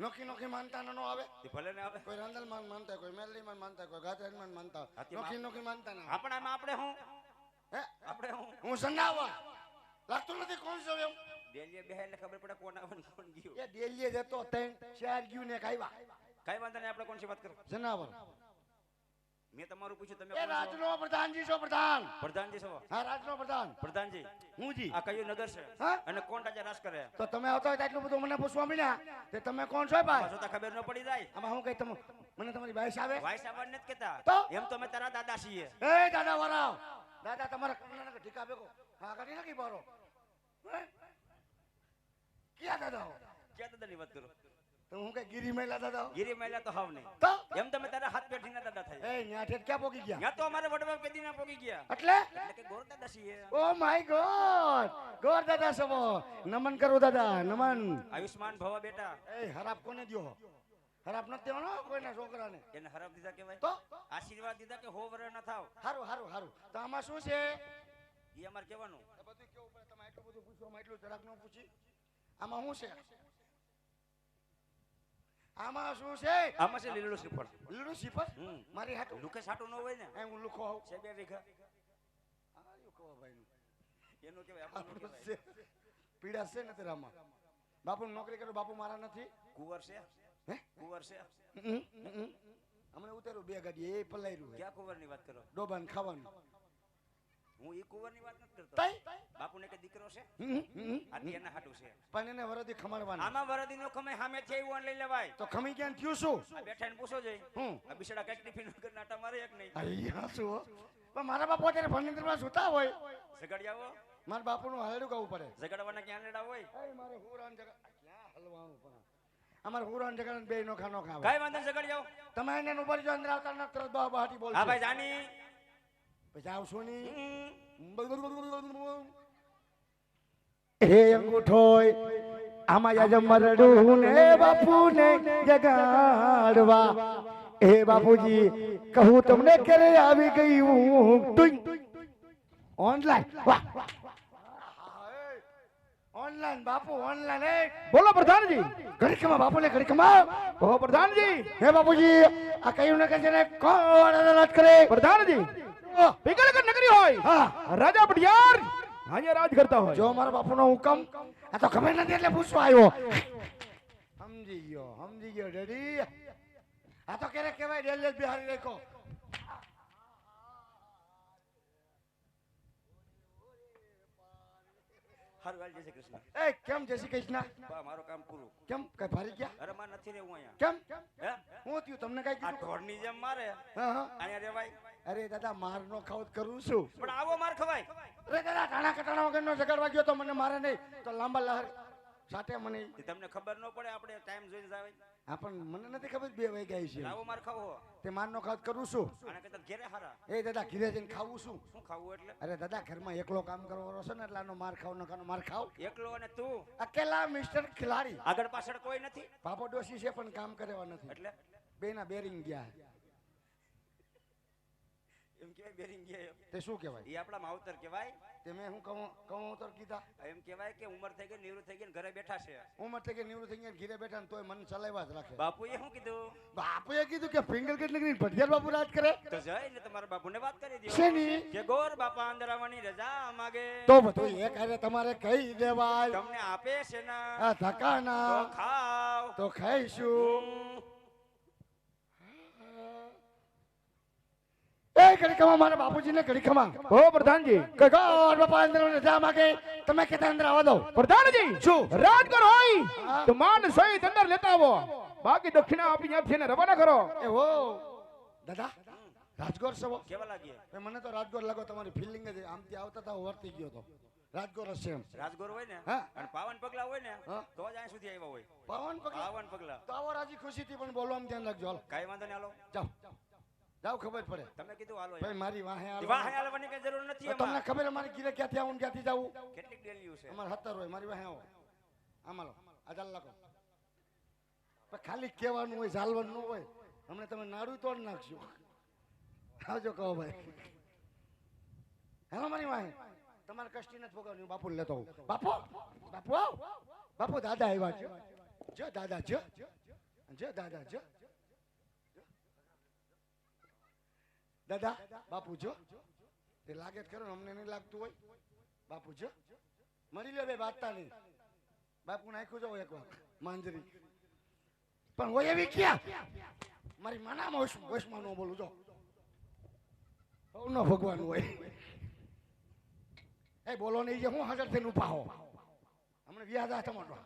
નોખી નોખી માનતા નો આવે? ભલે ને આવે. કોઈ રંદલ માન માનતા કોઈ મેરલી માન માનતા કોઈ ગાજર માન માનતા. નોખી નોખી માનતા ના. આપણે આમાં આપણે હું? હે? આપણે હું? હું સંડાવા. લાગતું નથી કોણ છો એમ? દેલીએ બેહે એટલે ખબર પડે કોણ આવન કોણ ગયો. એ દેલીએ જતો ત્રણ ચાર ગયું ને કાઈવા કાઈ વાંધો નહીં આપણે કોણ વાત કરો? જનાવર. મેં તમારું પૂછ્યું તમે એ રાજનો પ્રધાનજી છો પ્રધાન. પ્રધાનજી છો? હા રાજનો પ્રધાન. પ્રધાનજી. હું જી. આ કયું નગર છે? અને કોણ રાજા રાજ કરે? તો તમે આવતા હોય એટલું બધું મને પૂછવા મળ્યા તે તમે કોણ છો ભાઈ? જોતા તો ખબર ન પડી જાય. આમાં હું કઈ તમે મને તમારી વાઈસ આવે? ભાઈ સાહેબ નથી કેતા તો? એમ તો અમે તારા દાદા છીએ. એ દાદા વરાવ. દાદા તમારા કમલાના ઢીકા ભેગો હા કરી નાખી બારો? ક્યાં દાદા હો? ક્યાં દાદાની વાત કરો? તો હું કઈ ગીરી મહિલા દાદા? ગીરી મહિલા તો હાવ નહીં તો? એમ તમે તારા હાથ પેઠીના દાદા થાય. એ ન્યા ઠેઠ ક્યાં પોકી ગયા? ન્યા તો અમારે વડવા પેદીના પોગી ગયા. એટલે? એટલે કે ગોર દાદા છીએ. Oh my God! ગોર દાદા સબો નમન કરો દાદા નમન. આયુષ્માન ભવા બેટા. એ હરાપ કોને દ્યો? હરાપ નથી દેવાનો કોઈના છોકરાને. એને હરાબ દીધા કહેવાય? તો? આશીર્વાદ દીધા કે હો વર ન થાવ? હારું હારું હારું. તો આમાં શું છે? એ અમારે કહેવાનું. બધું કેવું પડે? તમે એટલું બધું પૂછવામાં એટલું જરાક ન પૂછી. આમાં શું છે? આમાં શું છે આમાં છે લીલું શ્રીફળ લીલું હમ મારી હાટું લુકે સાટું ન હોય ને એ હું લુખો હોઉં છે બે વીઘા આ લુખો ભાઈ એનું કહેવાય આપણું છે. પીડા છે ને તેરામાં બાપુ નોકરી કરો બાપુ મારા નથી કુંવર છે હે કુંવર છે હમણે હમ, હમ. ઉતાર્યું બે ગાડી એ પલાયરું ક્યાં કુંવરની વાત કરો ડોબાન ખાવાનું હું ઈ કુંવરની વાત નથી કરતો. બાપુને કે દીકરો છે. આથી એના હાટું છે. પણ એને વરદી ખમાડવાના. આમાં વરદીનો ખમે સામે છે એવું લઈ લેવાય. તો ખમી ક્યાં થયું શું? બેઠાને બેઠા ને પૂછો જઈ. હું આ બિસડા કંઈક ટિફિન વગર નાટા મારે એક નહીં. અહીંયા શું પણ મારા બાપુ અત્યારે ફર્નિચરમાં સુતા હોય. સગડિયાઓ મારા બાપુનું હાલડું ગાવું પડે. ઝઘડવાના ક્યાં લેડા હોય? એ મારે હુરાન જગા ક્યાં હલવાનું પણ? અમાર હુરાન જગા બે નો ખાનો ખાવ કઈ વાંધો નહીં જાવ તમે એને ઉપર જો અંદર આવતા ન તરત બહાટી બોલ હા ભાઈ જાની. પછી આવશો ની હમ. હે અંગૂઠોય આમાં યાજ મરડું ને બાપુ ને જગાડવા હે બાપુજી કહું તમને ક્યારે આવી ગયું ટુઈ ઓનલાઈન વાહ ઓનલાઈન બાપુ ઓનલાઈન એ બોલો પ્રધાનજી ઘડીકમાં બાપુ ને ઘડીકમાં ઓ પ્રધાનજી હે બાપુજી આ કયું ને કે છે ને કોણ અદાલત કરે પ્રધાનજી ઓહ, પિંગળગઢ નગરી હોય હા રાજા પડિયાર અહીંયા રાજ કરતા હોય જો મારા બાપુનો હુકમ આ તો ખબર નથી એટલે પૂછવા આવ્યો સમજી ગયો સમજી ગયો ડેડી આ તો ક્યારેક કહેવાય ડેલી બિહારી રેખો હારું હાલ જય શ્રી કૃષ્ણ એ કેમ જય શ્રી કૃષ્ણ બા મારું કામ પૂરું કેમ કઈ ભારી ગયા અરે માં નથી રહેવું અહીંયા કેમ હે હું થયું તમને કઈ આ કીધું ઢોરની જેમ મારે હા હા અહીંયા રેવાય અરે દાદા માર નો ખાવ કરું છું. પણ આવો માર ખવાય. અરે દાદા ટાણા કટાણા વગર નો ઝઘડવા ગયો તો મને મારે નહીં. તો લાંબા લહર સાથે મને તમને ખબર ન પડે આપણે ટાઈમ જોઈને આવે. હા પણ મને નથી ખબર બે વાગ્યા છે. આવો માર ખાવો તે માર નો ખાવ કરું છું. અને કદાચ ઘેરે હારા. એ દાદા ઘીરે જઈને ખાવું છું. શું ખાવું એટલે? અરે દાદા ઘરમાં એકલો કામ કરવાનો છે ને એટલે આનો માર ખાવ નકાનો માર ખાવ. એકલો અને તું? અકેલા મિસ્ટર ખિલાડી. આગળ પાછળ કોઈ નથી? પાપો ડોસી છે પણ કામ કરવા નથી. એટલે? બે ના બેરિંગ ગયા. એમ કહેવાય બેરિંગિયા તે શું કહેવાય? એ આપણા માવતર કહેવાય. તે મેં હું કહું કહું અવતર કીધા. એમ કહેવાય કે ઉંમર થઈ ગઈ નિવૃત્ત થઈ ગઈ ઘરે બેઠા છે. ઉંમર થઈ ગઈ નિવૃત્ત થઈ ગઈ ઘરે બેઠા તોય મન ચલાવ્યા જ રાખે. બાપુએ શું કીધું? બાપુએ કીધું કે ફિંગર કેટલી કરી ભટિયાર બાપુ રાજ કરે. તો જઈને તમારા બાપુને વાત કરી દો શેની? કે ગોર બાપા અંદર આવવાની રજા માગે. તો બધું એક હારે તમારે કહી દેવાય. તમને આપે છે ના. આ ધકાના તો ખાવ તો ખાઈશું. એ ઘડીકમાં મારા બાપુજીને ઘડીકમાં ઓ પ્રધાનજી. કે ગોર બાપા અંદર રજા માગે. તમે કેતા અંદર આવવા દો. પ્રધાનજી શું? રાજગર હોય તો માન સહિત અંદર લેતા આવો. બાકી દક્ષિણા આપી ત્યાંથી એને રવાના કરો. એ હો. દાદા રાજગોર સવો. કેવા લાગીએ મને તો રાજગોર લાગો તમારી ફિલિંગ જ આમથી આવતા તા વર્તી ગયો તો. રાજગોર હશે એમ. રાજગોર હોય ને? હા. અને પાવન પગલા હોય ને તો જ અહીં સુધી આવ્યા હોય. પાવન પગલા? પાવન પગલા. તો આવો રાજી ખુશીથી પણ બોલવામાં ધ્યાન રાખજો. હાલો. કાંઈ વાંધો નહીં હાલો. જાઓ. જાઓ ખબર પડે. તમે કીધું હાલો ભાઈ મારી વાહે વાહે હાલવાની કઈ જરૂર નથી તમને ખબર અમારી ગીરે ક્યાંથી આવું ક્યાંથી જાવું? કેટલી ડેલીઓ છે. અમાર હતર હોય મારી વાહે આવો. આમાં આ જાલ પણ ખાલી કહેવાનું હોય ઝાલવાનું ન હોય. હમણે તમે નાડું તોડ નાખજો. આવજો કહો ભાઈ. હેલો મારી વાહે. તમારે કષ્ટી નથી ભોગવવાની બાપુ લેતો હું બાપુ બાપુ આવ. બાપુ દાદા આવ્યા છે. જો દાદા જો. જો દાદા જો. દાદા બાપુ જો. તે લાગે ને, અમને નહીં લાગતું હોય. બાપુ જો. મરી લે બે બાતતા નહીં બાપુ નાખ્યું જાવ એક વાર. માંજરી. પણ હોય એવી ક્યાં? મારી માનામાં હોશ હોશમાં ન બોલું જો. સૌનો ભગવાન હોય. એ બોલો નહીં જે હું હાજર થઈને ઊભા હો હમણાં વ્યાજ આ તમારો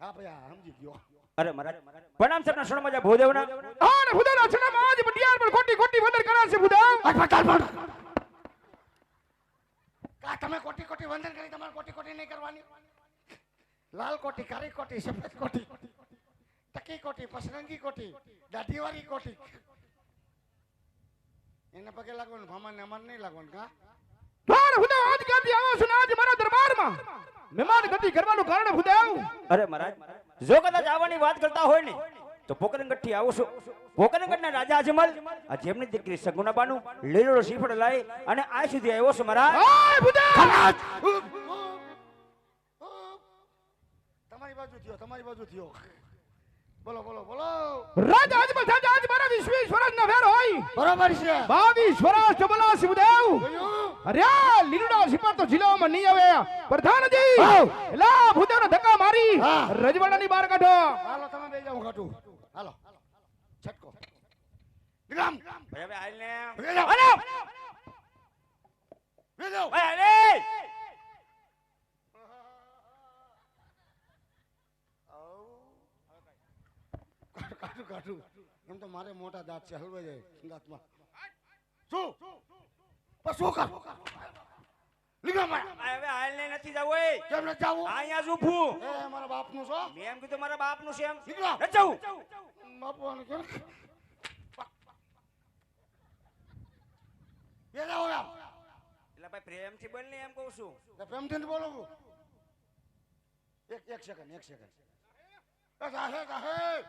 હા ભાઈ હા સમજી ગયો. અરે મહારાજ પ્રણામ સરના શરણમાં જા ભૂદેવના. હા ને શરણમાં આજ બટિયાર પર કોટી કોટી વંદન કરાશે ભૂદેવ. આ પટાલ પણ કા તમે કોટી કોટી વંદન કરી તમારે કોટી કોટી નહીં કરવાની. લાલ કોટી કાળી કોટી સફેદ કોટી. ટકી કોટી પસરંગી કોટી દાઢીવાળી કોટી. એને પગે લાગવાનું ભામાને અમાર નહીં લાગવાનું કા? હા ને ભૂદેવ આજ ક્યાંથી આવો છું આજ મારા દરબારમાં. મહેમાન ગતિ કરવાનું કારણ ભૂદેવ અરે મહારાજ જો કદાચ આવવાની વાત કરતા હોય ને તો પોકરણગઢથી આવું છું. પોકરણગઢના રાજા અજમલ આ જેમની દીકરી સગુણાબાનું લીલો શ્રીફળ લાઈ અને આ સુધી આવ્યો છું ભૂદેવ તમારી બાજુ થયો તમારી બાજુ થયો. બોલો બોલો બોલો. રાજા આજ બધા આજ મારા વીસવી સ્વરાજના વેર હોય. બરોબર છે. બાવીસ વર્ષ ભૂદેવ જોયું? અરે લીલુડા સિપાર તો જિલ્લામાં નહીં આવે. પ્રધાનજી હાઉ. એલા ભૂદેવને ધક્કા મારી. હા. રજવાડાની બહાર કાઢો. હાલો તમે બે જાવ ઘાટું. હાલો. છટકો. ભાઈ હવે આઈને ને હાલો! હાલે! કાઢું કાઢું કાઢું એમ તો મારે મોટા દાંત છે હલવાઈ જાય. દાંતમાં શું? પણ શું કર? લીધો મારા હવે હાલ ને નથી જવું એ. કેમ જાવું? અહીંયા જ. એ મારા બાપનું છો. મેં એમ કીધું મારા બાપનું છે એમ. નીકળો. નથી જવું. બાપુ આને કેમ? બે એટલે ભાઈ પ્રેમથી બોલ ને એમ કહું છું. તે પ્રેમથી નથી બોલું. એક એક સેકન્ડ એક સેકન્ડ જાહે જાહે.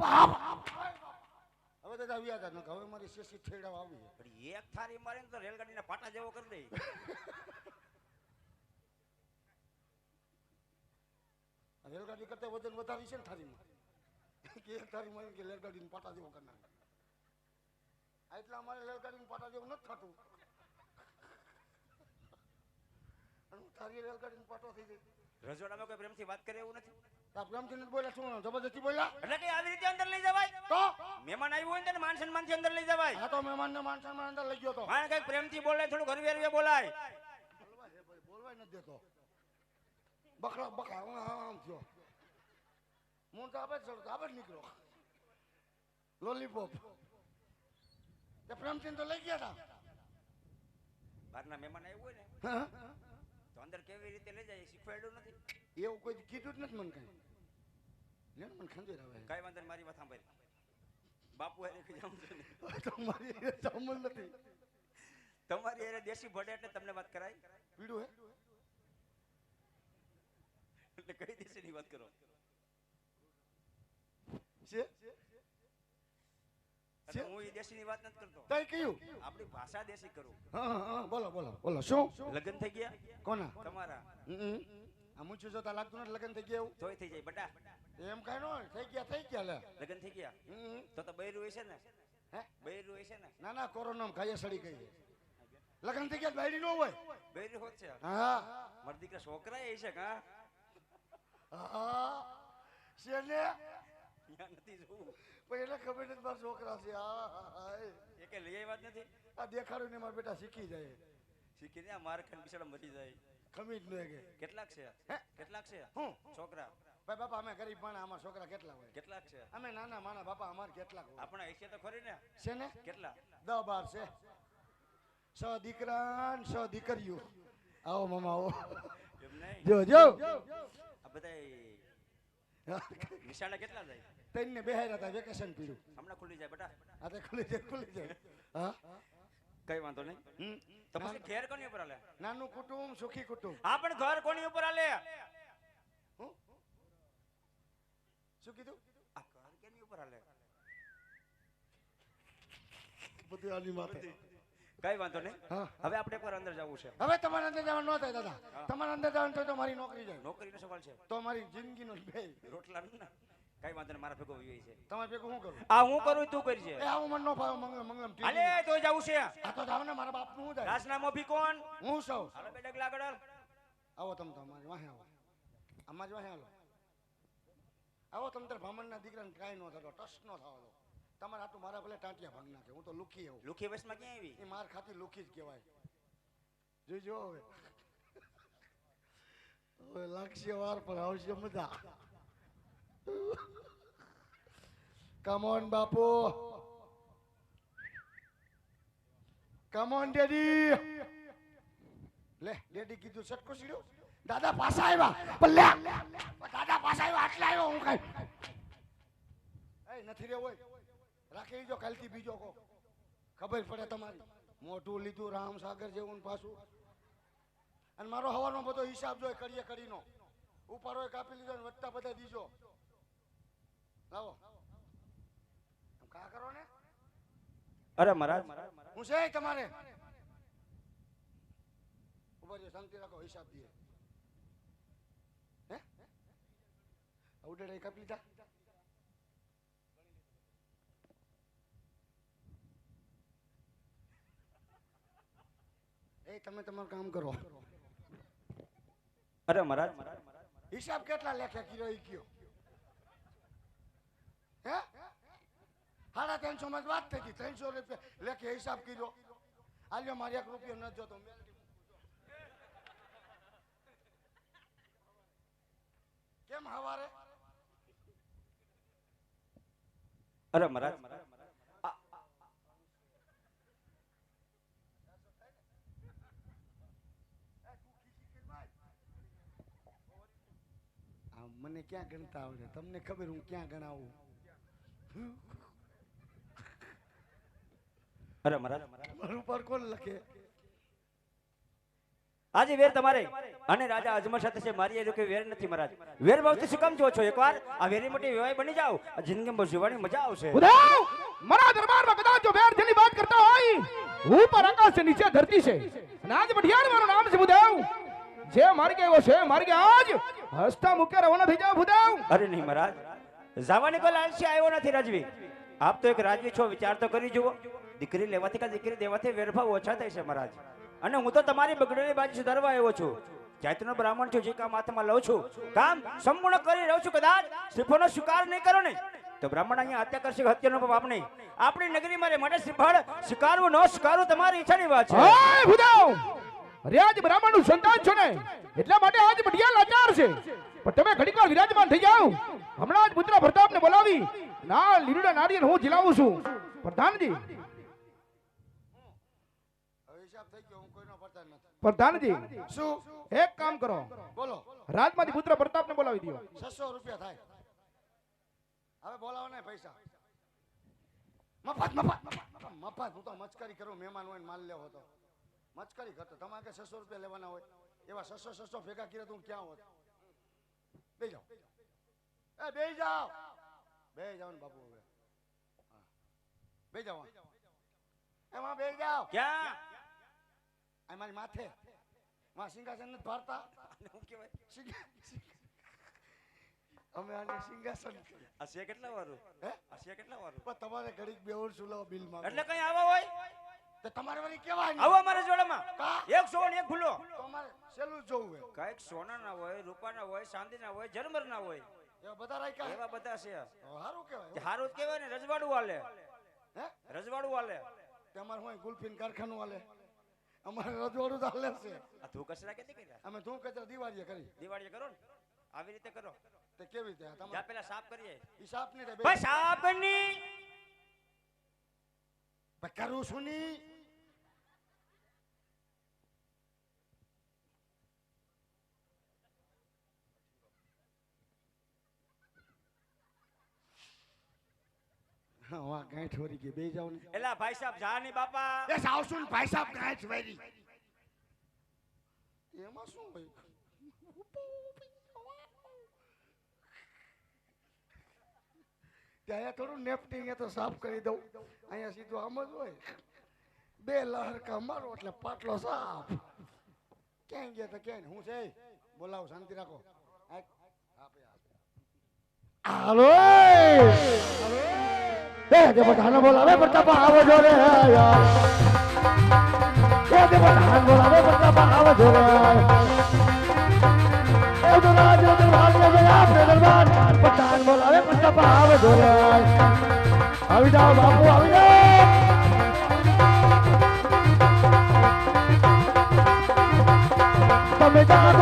બાપ. તો આવ્યા હતા નકર હવે મારી શેષી છેડા આવી પણ એક થારી મારે તો રેલગાડીના પાટા જેવો કરી દે. રેલગાડી કરતા વજન વધારી છે ને થારીમાં? કે એક થારી મારી કે રેલગાડીનું પાટા જેવો કરી નાખે? આ એટલે અમારે રેલગાડીનું પાટા જેવું નથી થતું. અને હું થારી રેલગાડીનું પાટો થઈ જાય રજોડામાં કોઈ પ્રેમથી વાત કરે એવું નથી? નથી બોલ્યા શું જબરદસ્તી બોલ્યા? એટલે કે આવી રીતે અંદર લઈ જવાય? તો? મહેમાન આવ્યું હોય ને માન સન્માનથી અંદર લઈ જવાય. આ તો મહેમાનને માન સન્માન અંદર લઈ ગયો તો. માણ કંઈક પ્રેમથી બોલે થોડું ઘર વેરવે બોલાય. બોલવાય નથી દેતો. બકરા બકરા આમ આમ થયો. મૂળ તો આપે ચડતો આપે જ લોલીપોપ તે પ્રેમથી તો લઈ ગયા હતા બહારના મહેમાન આવ્યું હોય ને તો અંદર કેવી રીતે લઈ જાય શીખવાડ્યું નથી. એવું કોઈ કીધું જ નથી મને કઈ. લે ને મને ખંજર આવે. કઈ વાંધો મારી વાત સાંભળી. બાપુ હારે જાઉં છું ને. તમારી સાંભળ નથી. તમારી હારે દેશી ભડે એટલે તમને વાત કરાય? પીડું હે? એટલે કઈ દેશીની વાત કરો? છે? હું એ દેશીની વાત નથી કરતો. તઈ કયું? આપણી ભાષા દેશી કરું. હા હા, હા બોલો બોલો બોલો. શું? લગ્ન થઈ ગયા? કોના? તમારા? હમ. આ મૂછું જોતા લાગતું નથી લગ્ન થઈ ગયા તોય થઈ જાય બટા. એમ કઈ નો થઈ ગયા થઈ ગયા લે. લગ્ન થઈ ગયા? હમ. તો તો બૈરું હશે ને? હે? બૈરું હશે ને? ના ના કોરોના ખાઈએ સડી ગઈ લગન થઈ ગયા બૈરી નો હોય? બૈરી હોત છે. હા. મારા દીકરા છોકરા એ છે કા હા? શેને? નથી જોવું. પણ એને ખબર નથી મારા છોકરા છે. હા હા, હા એ. કે લઈ વાત નથી? આ દેખાડું ને મારા બેટા શીખી જાય. શીખીને આ માર ખાન બિચારા મરી જાય. ખમી જ કે. કેટલાક છે? કેટલાક છે? હું? છોકરા. ભાઈ બાપા અમે ગરીબ માણા અમારા છોકરા કેટલા હોય? કેટલાક છે? અમે નાના માણા બાપા અમારે કેટલા હોય? આપણા હિસ્સે તો ખરી ને. છે ને? કેટલા? બાર છે. સ દીકરા સ દીકરીઓ. આવો મામા આવો. જો જો. આ બધા નિશાળે કેટલા જાય? તઈને બેહાર્યા હતા વેકેશન પીડ્યું. હમણાં ખુલી જાય બેટા. તે ખુલી જાય ખુલી જાય. હા? કઈ વાંધો નહીં. હમ. તો ઘેર કોની ઉપર આલે? નાનું કુટુંબ સુખી કુટુંબ. હા પણ ઘર કોની ઉપર આલે? શું કીધું? આ ઘર કેની ઉપર આલે? બધું આની માથે. કઈ વાંધો નહીં. હવે આપણે એકવાર અંદર જવું છે. હવે તમારે અંદર જવાનું ન થાય દાદા. તમારે અંદર જવાનું થાય તો મારી નોકરી જાય. નોકરીનો સવાલ છે. તો મારી જિંદગીનો બે રોટલા ને. કઈ વાંધો નહીં મારા ભેગો વિવે છે. તમારે ભેગો શું કરું? આ હું કરું તું કરજે એ હું મન નો ભાવ મંગલમ ટીવી. હાલે તો જાવું છે. આ તો જાવ ને મારા બાપનું શું થાય રાસનામો ભી કોણ? હું સૌ હાલો બે ડગલા આગળ આવો તમ તમારી વાહે આવો. આમાં જ વાહે હાલો. આવો તમ તાર ભામણના દીકરાને કાઈ ન થતો ટસ ન થવા દો તમારે આટલું મારા ભલે ટાંટિયા ભાગ નાખે હું તો લુખી આવું. લુખી બસમાં ક્યાં આવી? એ માર ખાતી લુખી જ કહેવાય. જોઈજો હવે. હવે લાગશે વાર પર આવશે મજા. કમોન બાપુ કમોન ડેડી લે ડેડી કીધું સટકો સીડ્યો દાદા પાછા આવ્યા. પણ લે. દાદા પાછા આવ્યા, આટલા આવ્યો હું કઈ. નથી રે હોય. રાખી જો કાલથી બીજો કો ખબર પડે તમારી. મોઢું લીધું રામ સાગર જેવું પાછું. અને મારો હવાનો બધો હિસાબ જોઈ કરીએ, કરીનો. ઉપાડો કાપી લીધો ને વધતા બધા દીજો લાવો આમ કા કરો ને? અરે મહારાજ. હું છે તમારે? ઊભા રહ્યો શાંતિ રાખો હિસાબ દે હે? ઉડે કાપી લીધા? એ તમે તમારું કામ કરો. અરે મહારાજ. હિસાબ કેટલા લેખે કિલો ઈ કયો? હે? સાડા ત્રણસો માં વાત થઈ ગઈ. ત્રણસો રૂપિયા. લેખે હિસાબ કર્યો. આલ્યો મારે એક રૂપિયો ન જોતો. કેમ હવારે? અરે મહારાજ મને ક્યાં ગણતા આવડે? તમને ખબર હું ક્યાં ગણાવું? અરે મહારાજ મારું પર કોણ લખે? આજે વેર તમારે અને રાજા અજમલ સાથે છે મારી એ કે વેર નથી મહારાજ. વેર ભાવથી શું કામ છો છો? એકવાર આ વેરી મોટી વિવાહ બની જાવ આ જિંદગીમાં જીવવાની મજા આવશે. મારા દરબારમાં કદાચ જો વેર જેની વાત કરતા હોય ઉપર આકાશ છે નીચે ધરતી છે. અને આજ બઢિયાર મારું નામ છે બુદાવ જે માર્ગે આવ્યો છે માર્ગે આજ હસતા મુકે રવાના થઈ જાવ બુદાવ અરે નહીં મહારાજ. જવાની કોઈ લાલસી આવ્યો નથી રાજવી. આપ તો એક રાજવી છો વિચાર તો કરી જુઓ. દીકરી લેવાથી કે દીકરી દેવાથી વેરભાવ ઓછા થાય છે મહારાજ. અને હું તો તમારી બગડેલી બાજુ સુધારવા આવ્યો છું. જાતનો બ્રાહ્મણ છું, જે કામ હાથમાં લઉં છું, કામ સંપૂર્ણ કરી રહ્યો છું, કદાચ શ્રીફળનો સ્વીકાર નહીં કરો ને. તો બ્રાહ્મણ અહીંયા હત્યા કરશે હત્યાનો પાપ નહીં. આપણી નગરીમાં મારે માટે શ્રીફળ સ્વીકારવું ન સ્વીકારવું તમારી ઈચ્છાની વાત છે. હાય બુદાવ રિયાજ બ્રાહ્મણનું સંતાન છો ને. એટલા માટે આજ બઢિયા લાચાર છે. પણ તમે ઘડીક વાર વિરાજમાન થઈ જાઓ. હમણાં જ પુત્ર પ્રતાપને બોલાવી. ના, લીલુડા નારિયેળ હું જીલાવું છું. પ્રધાનજી હવે હિસાબ થઈ ગયો હું કોઈનો પડતા નથી પ્રધાનજી શું? એક કામ કરો. બોલો. રાજમાંથી પુત્ર પ્રતાપને બોલાવી દો છસો રૂપિયા થાય. હવે બોલાવો ને પૈસા. મફત મફત મફત મફત. હું તો મચકારી કરું મહેમાન હોય માલ લેવો તો. મચકારી કરતો. તમારે કે છસો રૂપિયા લેવાના હોય? એવા છસો છસો ભેગા કર્યા તો હું ક્યાં હોત? બે જાઓ. એ બે જાઓ. બે જાઓ ને બાપુ હવે. હા. બે જાઓ. એમાં બે જાઓ. ક્યાં? મારી માથે. માં સિંહાસન નથી ભારતા શું કહેવાય? અમે આને સિંહાસન. આ છે કેટલા વારું હે? આ છે કેટલા વારું પણ તમારે ઘડીક બેવડ સુલાવો બિલમાં એટલે કઈ આવા હોય? તો તમારે વળી કેવાય આવો અમારા જોડામાં? એક સોન એક ભૂલો. તમારે સેલું જોવું હે કંઈક સોના ના હોય રૂપા ના હોય ચાંદી ના હોય જરમર ના હોય. એવા બધા રાખ્યા એવા બધા છે સારું કહેવાય હારું જ કહેવાય ને રજવાડું વાલે હે? રજવાડું વાલે તમારે હોય ગુલફીન કારખાનું હાલે. અમારે રજવાડું તો હાલે છે. આ તું કચરા કેતી કર્યા અમે ધૂમ કચરા દિવાળીએ કરી દિવાળી કરો ને? આવી રીતે કરો. તે કેવી રીતે? જા તમારે પેલા સાફ કરીએ હિસાબ નહીં થાય ભાઈ સાફની ભાઈ કરું છું ની હા વાહ ગાંઠ વરી ગઈ. બે જાવ ને એલા ભાઈ સાહેબ જા ની બાપા. એ સાવસુન ભાઈ સાહેબ ગાંઠ વરી એમાં શું ભાઈ ત્યાં થોડું નેપટિંગ એ તો સાફ કરી દઉં. અહીંયા સીધું આમ જ હોય. બે લહરકા મારો એટલે પાટલો સાફ. ક્યાંય ગયા તો ક્યાંય. હું છે? બોલાવો શાંતિ રાખો. હાલો. એ તે બધાને બોલાવે પ્રતાપા આવો જો રે એ તે બધાને બોલાવે પ્રતાપા આવો જો રે એ તો રાજ દરબાર ને આપણે દરબાર પઠાણ બોલાવે પ્રતાપા આવો જો રે આવી જાઓ બાપુ, આવી જાઓ. તમે જાગો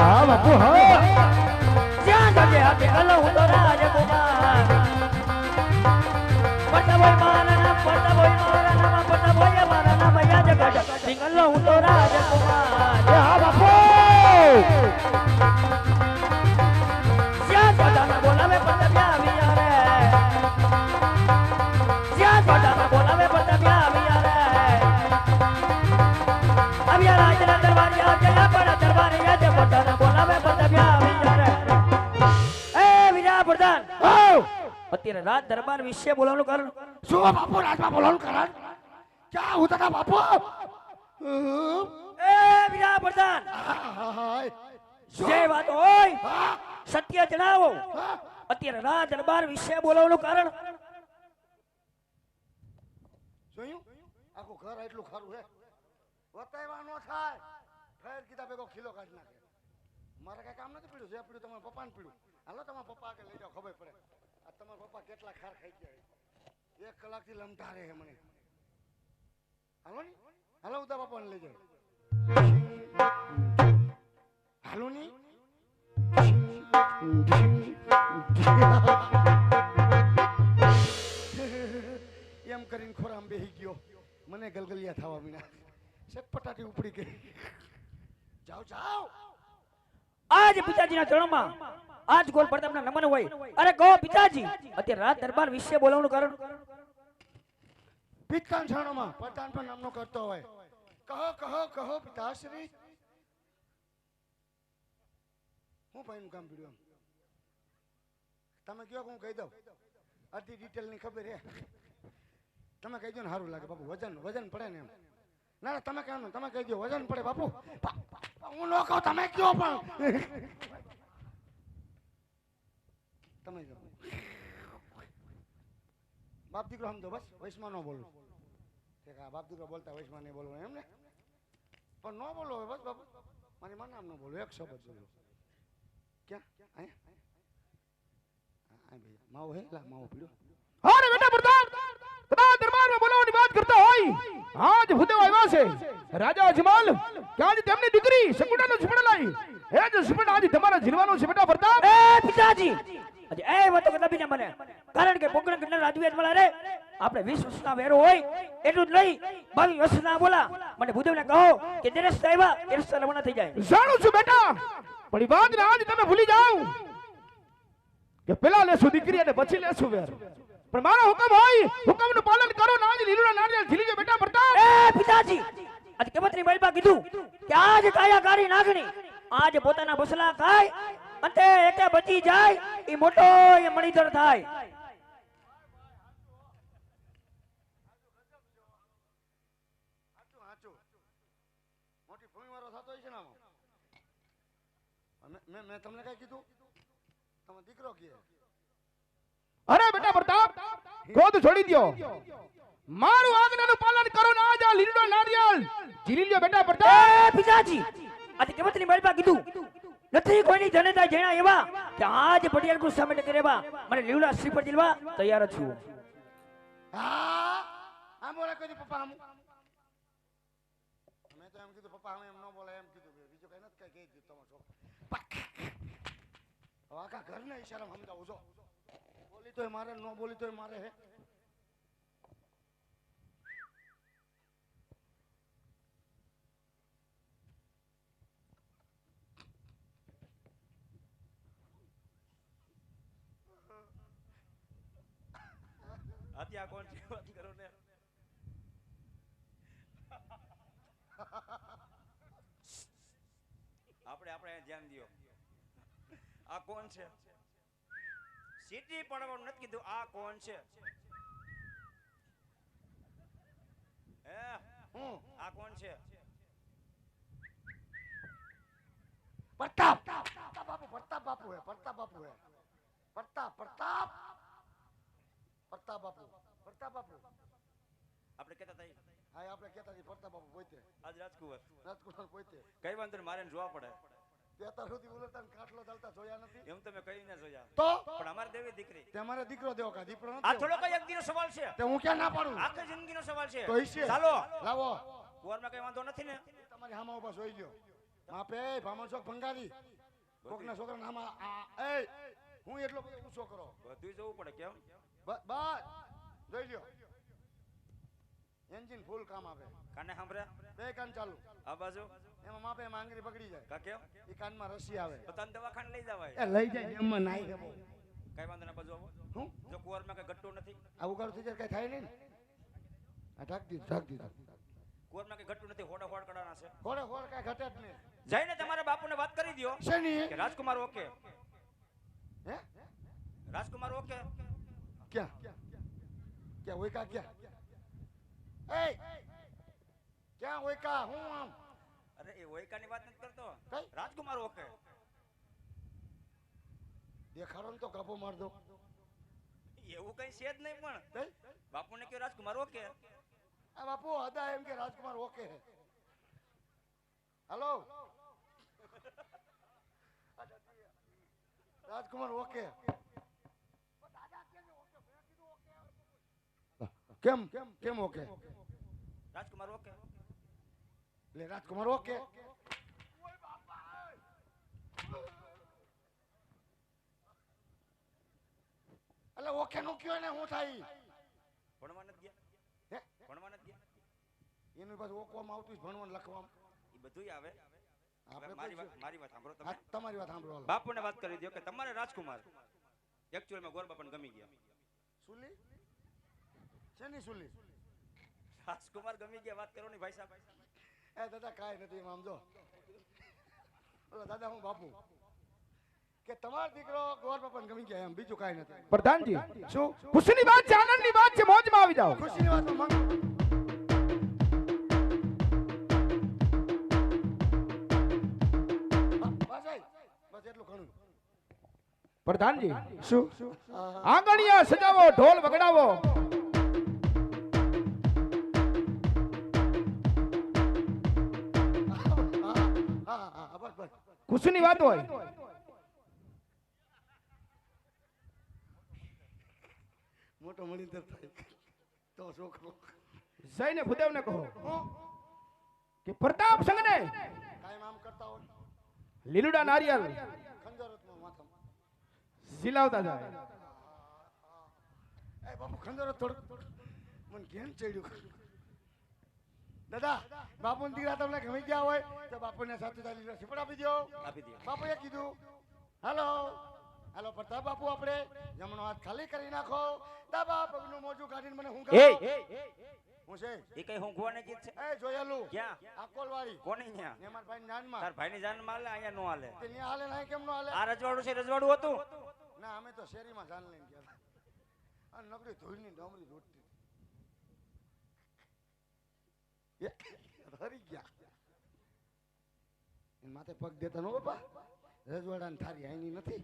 હા બાપુ હા જ્યાં ચડે હાથે ઉતો રાજકુમાર. પટવઈ મારાના, પટવઈ મારાના, પટવઈ મારાના વયા જ પેટાય. સિંગલનો ઉતો રાજકુમાર. એ હા બાપુ રાજ દરબાર વિશે બોલવાનું કારણ? શું બાપુ રાજમાં બોલવાનું કારણ? ક્યાં હું તથા બાપુ? એ વીરા પ્રધાન. જે વાત હોય સત્ય જણાવો. અત્યારે રાજ દરબાર વિશે બોલવાનું કારણ? જોયું? આખું ઘર એટલું ખરું હે? વતાવવાનો નો થાય. ફેર કીધા ભેગો ખીલો કાઢી નાખે. મારે કઈ કામ નથી પીડ્યું? જે પીડ્યું તમારા પપ્પાને પીડ્યું. હાલો તમારા પપ્પા આગળ લઈ જાઓ ખબર પડે. તમારા પપ્પા કેટલા ખાર ખાઈ ગયા. એક કલાકથી લમતા રહે મને. હાલો ને? હાલો, ઉદા બાપાને લઈ જાય હાલો ની? એમ કરીને ખોરામ બેહી ગયો. મને ગલગલિયા થવા મીના. સટપટાટી ઉપડી ગઈ. જાઓ જાઓ. આજ પિતાજીના ચરણમાં આજ ગોલ પ્રતાપના નમન હોય. અરે ગો પિતાજી, અત્યારે રાત દરબાર વિશે બોલાવવાનું કારણ? પિત્તાન ચરણમાં પ્રધાન પર નામનો કરતો હોય. કહો કહો કહો પિતાશ્રી. હું ભાઈનું કામ પીડ્યું તમે કયો હું કહી દઉં. અડધી ડિટેલની ખબર હે. તમે કહી દો ને સારું લાગે. બાપુ, વજન વજન પડે ને એમ. ના તમે કહો તમે કહી દો. વજન પડે બાપુ. હું ન કહું, તમે કયો પણ? તમે બાપ દીકરો સમજો, બસ વૈશમાં ન બોલું. બાપ દીકરો બોલતા વૈશમાં નહીં બોલવું, એમ ને? પણ ન બોલો હવે બસ, બાપુ. મારી માં નામ ન બોલો એક શબ્દ બોલો ક્યાં? અહીંયા? આ ભાઈ, માવો હે, લા, માવો પીડો અરે બેટા વાત કરતા હોય આજ ભૂદેવ આવ્યા છે. રાજા અજમાલ કે આજે તેમની દીકરી શકુડાનો સુપડા લાવી? એ જ સુપડા આજે તમારા જીરવાનો છે બેટા પ્રતાપ એ પિતાજી! એ વાતો કરતા બી ના મને. કારણ કે પોકરણ કેટલા રાજવી અજમલ રે આપણે 20 વર્ષના વેરો હોય એટલું જ નહીં 22 વર્ષના બોલા. મને ભૂદેવને કહો કે દેરેસ આવ્યા દેરેસ રવાના થઈ જાય. જાણું છું બેટા. પણ એ વાતને આજ તમે ભૂલી જાઓ કે પેલા લેશું દીકરી અને પછી લેશું વેર. પણ મારો હુકમ હોય હુકમનું પાલન કરો ના આજ લીલુડા નારિયેળ ઝીલી જો બેટા પ્રતાપ. એ પિતાજી આજ કેમતની માલપા કીધું કે આજ કાયા કારી નાગણી આજ પોતાના બસલા ખાય અંતે એકે બચી જાય એ મોટો એ મણીધર થાય. સાચું સાચું મોટી થતો છે ને મેં- મેં મેં તમને કઈ કીધું? તમે દીકરો કહે અરે બેટા પ્રતાપ ક્રોધ છોડી દ્યો. મારું આજ્ઞાનું પાલન કરો ને આજ આ લીલુડા નારિયેળ જીલી લ્યો બેટા પ્રતાપ. એ પિતાજી આજે કેમતની માલપા કીધું? નથી કોઈની જનતા જેણા એવા કે આજ પટિયાલ ગુસ્સા સામે કરેવા મને લીવડા પર દિલવા તૈયાર છું. હા? આમ બોલે કોઈ પપ્પા આમ મેં તો એમ કીધું પપ્પા આમ એમ ન બોલે એમ કીધું બીજું કઈ નથી કઈ કહી દીધું તમારો છોકરો હવે આખા ઘરને ઈશારામાં સમજાવું છો બોલી તોય મારે, ન બોલી તોય મારે હે. અત્યારે કોણ છે વાત કરો ને? આપણે આપણે ધ્યાન દો આ કોણ છે? સિટી પડવાનું નથી કીધું આ કોણ છે? હે? હું આ કોણ છે? પ્રતાપ. પ્રતાપ બાપુ પ્રતાપ બાપુ હે પ્રતાપ બાપુ હે. પ્રતાપ પ્રતાપ. પ્રતાપ બાપુ પ્રતાપ બાપુ. આપણે કહેતા હતા હા આપણે કહેતા છીએ પ્રતાપ બાપુ પોતે. આજ રાજકુંવર. પોતે. કઈ વાંધો મારે જોવા પડે. અત્યાર સુધી ઉલટતા કાટલો ચાલતા જોયા નથી. એમ તમે કઈ ના જોયા. તો? પણ અમારે દેવી દીકરી. દેવો કા? દીકરો આ થોડો કઈ એકદીનો સવાલ છે. તે હું ક્યાં ના પાડું? આખી જિંદગીનો સવાલ છે. તો છે. ચાલો. લાવો. કુંવરમાં કઈ વાંધો નથી ને? તમારી હામા ઊભા જોઈ ગયો માપે ભામણ ચોક ભંગારી? કોકના છોકરા નામા આ એ હું એટલો બધો ઊંચો કરો. બધું જોવું પડે કેમ? બસ. જોઈ લ્યો. એન્જિન ફૂલ કામ આપે. કાને સાંભળે? બે કાન ચાલુ. આ બાજુ? એમાં માપે એમાં આંગળી પકડી જાય. કા કેમ? એ કાનમાં રસી આવે. પોતાને દવાખાને લઈ જવાય. એ લઈ જાય એમાં નાઈ ગયો કઈ વાંધો ના બાજુ આવો. હું? જો કુંવરમાં કઈ ગટ્ટો નથી? આ ઉગાડ થઈ જાય કઈ થાય નહીં આ ઢાક દીધું ઢાક દીધું. કુંવરમાં કઈ ઘટતું નથી હોડા હોડ કડાના છે. હોડે હોડ કઈ ઘટે જ નહીં. જઈને તમારા બાપુને વાત કરી દયો શેની કે રાજકુમાર ઓકે. હે? રાજકુમાર ઓકે? ક્યાં? ક્યાં? હોય કા ક્યાં? એ ક્યાં ઓયકા હું આમ? અરે એ વૈકાની વાત નથી કરતો. કઈ? રાજકુમાર ઓકે દેખાડો ને તો ગભો માર દો. એવું કઈ છે જ નહીં પણ. બાપુ ને કયો રાજકુમાર ઓકે આ બાપુ હદા એમ કે રાજકુમાર ઓકે હાલો? રાજકુમાર ઓકે કેમ? કેમ ઓકે? રાજકુમાર ઓકે. લે રાજકુમાર ઓકે. એટલે ઓકે નું કયો ને હું થાય? ભણવા નથી ગયા. ભણવા નથી ગયા. એનું પાછું ઓકવામાં આવતું ભણવાનું લખવામાં. એ બધું આવે. મારી વાત મારી વાત સાંભળો તમે. તમારી વાત સાંભળો બાપુને વાત કરી દો કે તમારે રાજકુમાર. એકચ્યુઅલમાં ગોરબાપાને ગમી ગયા. સુલી? શેની સુલી? રાજકુમાર ગમી ગયા વાત કરો ને ભાઈ સાહેબ. એ દાદા કાંઈ નથી એમ સમજો. દાદા હું બાપુ. કે તમારો દીકરો ગોર બાપાને ગમી ગયા એમ બીજું કાંઈ નથી. પ્રધાનજી શું? ખુશીની વાત છે આનંદની વાત છે મોજમાં આવી જાઓ. ખુશીની વાત માંગો બસ એટલું ઘણું. પ્રધાનજી શું? આંગણિયા સજાવો ઢોલ વગડાવો. ખુશીની વાત હોય. મોટો મળી થાય. તો છોકરો. જઈને ભૂદેવને કહો કે પ્રતાપ સંગને કાયમ આમ કરતા હોય. લીલુડા નારિયેલ ખંજર હતું માથામાં. ઝીલાવતા જાય. એ બાપુ ખંજર થોડું મને ઘેન ચડ્યું. દાદા બાપુ દીકરા તમને ગમી ગયા હોય તો બાપુને સાથે તારી રસીપડ આપી દો. આપી દો. બાપુએ કીધું હાલો. હાલો પ્રતાપ બાપુ આપણે જમણો હાથ ખાલી કરી નાખો. ડાબા પગનું મોજું કાઢીને મને હું હું છે? એ કઈ હું ગીત છે? એ જોયેલું. ક્યાં? આકોલવાળી. કોની ન્યા? ને મારા ભાઈ જાનમાં. તાર ભાઈની જાનમાં હાલે અહીંયા નો હાલે? તે ન્યા હાલે કેમ નો હાલે? આ રજવાડું છે રજવાડું હતું. ના અમે તો શેરીમાં જાન લઈને ગયા. અને નકરી ધોઈની ડમરી રોટતી એ, હરી ગયા માથે પગ દેતા નો બાપા રજવાડાની થારી આઈની નથી.